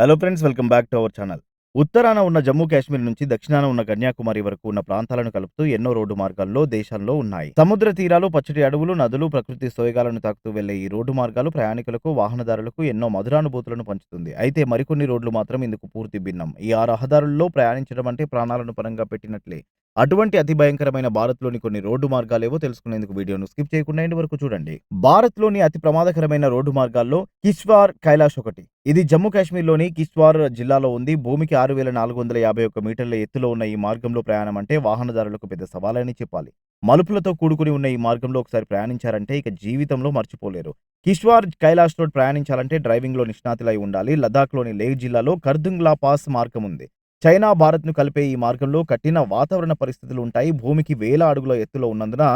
Hello friends welcome back to our channel ఉత్తరాన ఉన్న జమ్మూ కాశ్మీర్ నుంచి దక్షిణాన ఉన్న కన్యాకుమారి వరకు ఉన్న ప్రాంతాలను కలుపుతూ ఎన్నో రోడ్డు మార్గాల్లో దేశంలో ఉన్నాయి. సముద్ర తీరాలు పచ్చటి అడవులు నదులు ప్రకృతి సోయగాలను తాకుతూ వెళ్ళే ఈ రోడ్డు మార్గాలు ప్రయాణికులకు వాహనదారులకు ఎన్నో మధురానుభూతులను పంచుతుంది. అయితే మరికొన్ని రోడ్లు మాత్రం ఇందుకు పూర్తి భిన్నం. ఈ ఆ రహదారుల్లో ప్రయాణించడం అంటే ప్రాణాలను పరంగా పెట్టినట్లే. అటువంటి అతి భయంకరమైన భారత్లోని కొన్ని రోడ్డు మార్గాలేవో తెలుసుకునేందుకు వీడియోను స్కిప్ చేయకుండా ఇంటి వరకు చూడండి. భారత్లోని అతి ప్రమాదకరమైన రోడ్డు మార్గాల్లో కిష్వార్ కైలాష్ ఒకటి. ఇది జమ్మూ కాశ్మీర్లోని కిష్వార్ జిల్లాలో ఉంది. భూమికి ఆరు వేల నాలుగు వందల యాభై ఒక్క మీటర్ల ఎత్తులో ఉన్న ఈ మార్గంలో ప్రయాణం అంటే వాహనదారులకు పెద్ద సవాలని చెప్పాలి. మలుపులతో కూడుకుని ఉన్న ఈ మార్గంలో ఒకసారి ప్రయాణించారంటే ఇక జీవితంలో మర్చిపోలేరు. కిష్వార్ కైలాష్ రోడ్ ప్రయాణించాలంటే డ్రైవింగ్లో నిష్ణాతులై ఉండాలి. లదాఖ్లోని లేహ్ జిల్లాలో కర్దుంగ్లా పాస్ మార్గం ఉంది. చైనా భారత్ను కలిపే ఈ మార్గంలో కఠిన వాతావరణ పరిస్థితులు ఉంటాయి. భూమికి వేల అడుగుల ఎత్తులో ఉన్నందున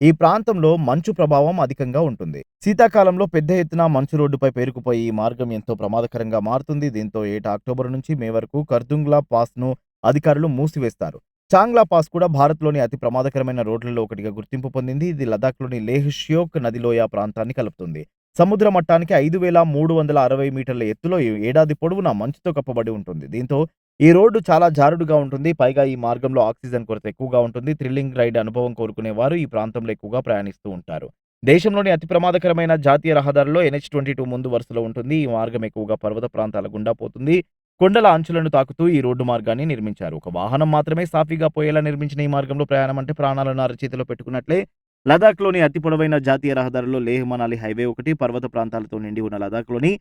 ఈ ప్రాంతంలో మంచు ప్రభావం అధికంగా ఉంటుంది. శీతాకాలంలో పెద్ద ఎత్తున మంచు రోడ్డుపై పేరుకుపోయి ఈ మార్గం ఎంతో ప్రమాదకరంగా మారుతుంది. దీంతో ఏటా అక్టోబర్ నుంచి మే వరకు కర్దుంగ్లా పాస్ను అధికారులు మూసివేస్తారు. చాంగ్లా పాస్ కూడా భారత్లోని అతి ప్రమాదకరమైన రోడ్లలో ఒకటిగా గుర్తింపు పొందింది. ఇది లదాఖ్లోని లేహ్ ష్యోక్ నదిలోయ ప్రాంతాన్ని కలుపుతుంది. సముద్ర మట్టానికి ఐదు వేల మూడు వందల అరవై మీటర్ల ఎత్తులో ఏడాది పొడవునా మంచుతో కప్పబడి ఉంటుంది. దీంతో ఈ రోడ్డు చాలా జారుడుగా ఉంటుంది. పైగా ఈ మార్గంలో ఆక్సిజన్ కొరత ఎక్కువగా ఉంటుంది. థ్రిల్లింగ్ రైడ్ అనుభవం కోరుకునే వారు ఈ ప్రాంతంలో ఎక్కువగా ప్రయాణిస్తూ ఉంటారు. దేశంలోని అతి ప్రమాదకరమైన జాతీయ రహదారిలో ఎన్హెచ్ ట్వంటీ టూ ముందు వరుసలో ఉంటుంది. ఈ మార్గం ఎక్కువగా పర్వత ప్రాంతాల గుండా పోతుంది. కొండల అంచులను తాకుతూ ఈ రోడ్డు మార్గాన్ని నిర్మించారు. ఒక వాహనం మాత్రమే సాఫీగా పోయేలా నిర్మించిన ఈ మార్గంలో ప్రయాణం అంటే ప్రాణాలను అరచేతిలో పెట్టుకున్నట్లే. లదాఖ్లోని అతి పొడవైన జాతీయ రహదారిలో లేహ్ మనాలి హైవే ఒకటి పర్వత ప్రాంతాలతో నిండి ఉన్న లదాఖ్లోని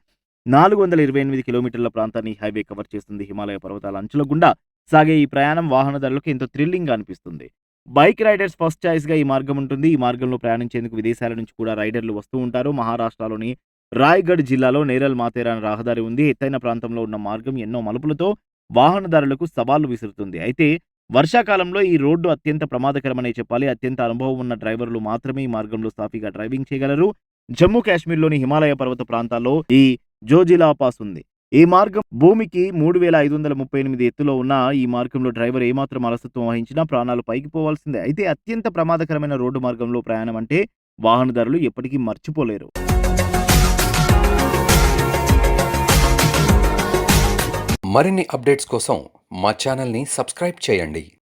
నాలుగు వందల ఇరవై ఎనిమిది కిలోమీటర్ల ప్రాంతాన్ని హైవే కవర్ చేస్తుంది హిమాలయ పర్వతాల అంచుల గుండా సాగే ఈ ప్రయాణం వాహనదారులకు ఎంతో థ్రిల్లింగ్ అనిపిస్తుంది. బైక్ రైడర్స్ ఫస్ట్ చాయిస్గా ఈ మార్గం ఉంటుంది. ఈ మార్గంలో ప్రయాణించేందుకు విదేశాల నుంచి కూడా రైడర్లు వస్తూ ఉంటారు. మహారాష్ట్రలోని రాయ్గఢ్ జిల్లాలో నేరల్ మాతేరా అనే రహదారి ఉంది. ఎత్తైన ప్రాంతంలో ఉన్న మార్గం ఎన్నో మలుపులతో వాహనదారులకు సవాళ్ళు విసురుతుంది. అయితే వర్షాకాలంలో ఈ రోడ్డు అత్యంత ప్రమాదకరమనే చెప్పాలి. అత్యంత అనుభవం ఉన్న డ్రైవర్లు మాత్రమే ఈ మార్గంలో సాఫీగా డ్రైవింగ్ చేయగలరు. జమ్మూ కాశ్మీర్లోని హిమాలయ పర్వత ప్రాంతాల్లో ఈ జోజిలా పాస్ ఉంది ఈ మార్గం భూమికి మూడు వేల ఐదు వందల ముప్పై ఎనిమిది ఎత్తులో ఉన్న ఈ మార్గంలో డ్రైవర్ ఏమాత్రం అలసత్వం వహించినా ప్రాణాలు పైకి పోవాల్సిందే. అయితే అత్యంత ప్రమాదకరమైన రోడ్డు మార్గంలో ప్రయాణం అంటే వాహనదారులు ఎప్పటికీ మర్చిపోలేరు. మరిన్ని అప్డేట్స్ కోసం మా ఛానల్ని సబ్స్క్రైబ్ చేయండి.